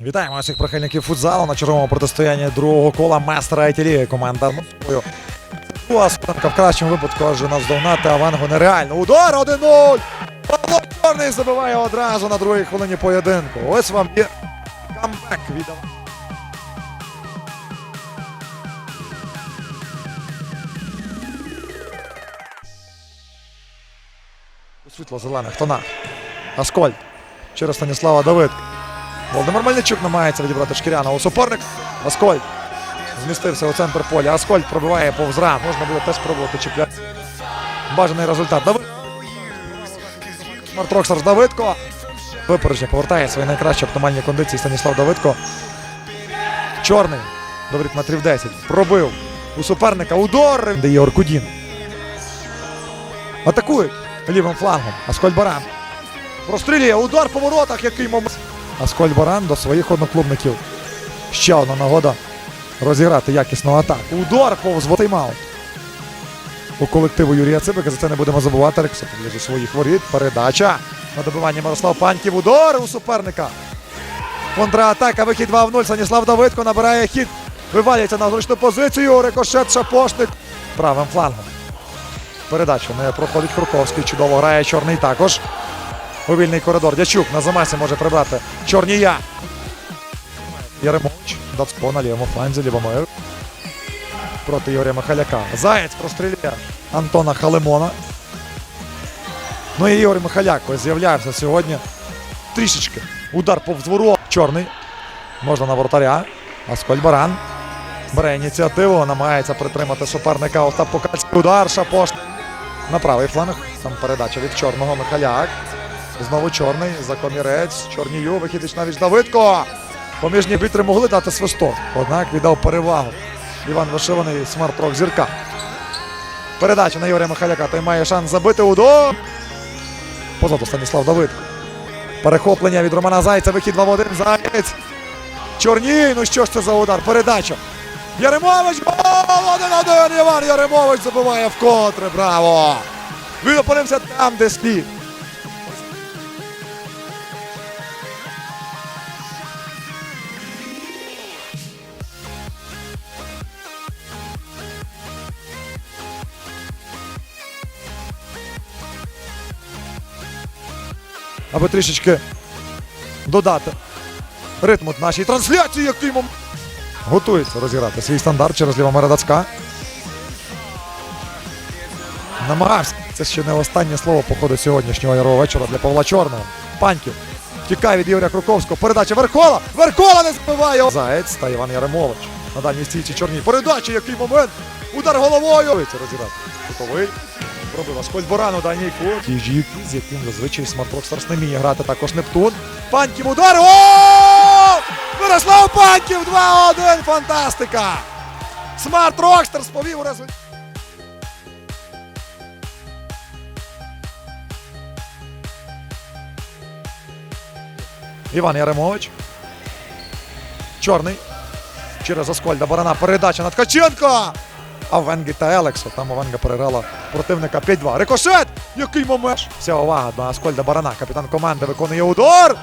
Вітаємо усіх прихильників футзалу на черговому протистоянні другого кола майстра IT-ліги. Команда Москвою. Спонка в кращому випадку аже наздогнати Авангу нереально. Удар 1-0! Павло Чорний забиває одразу на другій хвилині поєдинку. Ось вам є камбек від. У світло-зелених тонах. Аскольд через Станіслава Давидка. Володимир Мельничук намагається відібрати шкіряного суперник. Аскольд змістився у центр поля. Аскольд пробиває повз рам. Можна було теж спробувати чіпляти. Бажаний результат. Давид. Смарт Давидко. Випередження повертає свої найкращі оптимальні кондиції Станіслав Давидко. Чорний. Добрік метрів 10. Пробив. У суперника удар. Де є Оркудін. Атакують лівим флангом. Аскольд Баран. Прострілює удар по воротах, який момент. Аскольд Баран до своїх одноклубників. Ще одна нагода розіграти якісну атаку. Удар повз тайм-аут. У колективу Юрія Цибика за це не будемо забувати. Рекса поблизу своїх воріт. Передача. На добивання Мирослав Паньків. Удар у суперника. Контратака. Вихід 2 в 0. Станіслав Давидко набирає хід. Вивалюється на зручну позицію. Рикошет Шапошник. Правим флангом. Передача не проходить Круковський. Чудово грає чорний також. У вільний коридор. Дячук на замасі може прибрати Чорнія. Яремович. Дацко на лівому фланзі. Лівомир. Проти Юрія Михаляка. Заєць простріляє Антона Халимона. Ну і Ігор Михаляк ось з'являється сьогодні. Трішечки. Удар повз ворот. Чорний. Можна на воротаря. Аскольд Баран. Бере ініціативу, намагається притримати суперника. Остап Покальський. Удар Шапош. На правий фланг. Там передача від чорного Михаляк. Знову чорний. Закомірець. Чорнію. Вихід навіть Давидко. Поміжні вітри могли дати свисток. Однак віддав перевагу. Іван Вишиваний смарт-рок зірка. Передача на Юрія Михаляка. Той має шанс забити удар. Позаду Станіслав Давидко. Перехоплення від Романа Зайця. Вихід 2 в 1. Заєць. Чорній. Ну що ж це за удар? Передача. Яремович. Гол! 1-1. Іван Яремович забиває вкотре. Браво! Він опинився там, де слід. Аби трішечки додати ритму нашій трансляції, який мом... готується розіграти свій стандарт через Лівомира Дацька. Намагався. Це ще не останнє слово по сьогоднішнього ярового вечора для Павла Чорного. Паньків. Тікає від Ігоря Круковського. Передача Верхола. Верхола не збиває. Заєць та Іван Яремович. На дальній стійці чорній. Передача, який момент. Удар головою. Розіграти. Готовий. Пробив Аскольд Боран у дальній кут. Ті ж які, з яким зазвичай Смарт Рокстарс не вміє грати також Нептун. Паньків удар. О! Мирослав Паньків 2-1. Фантастика! Смарт Рокстарс повів у результат. Іван Яремович. Чорний. Через Аскольда Барана. Передача на Ткаченка. А Венгі та Елексо. Там Овенга переграла противника 5-2. Рикошет! Який момент! Вся увага до Аскольда Барана. Капітан команди виконує удар.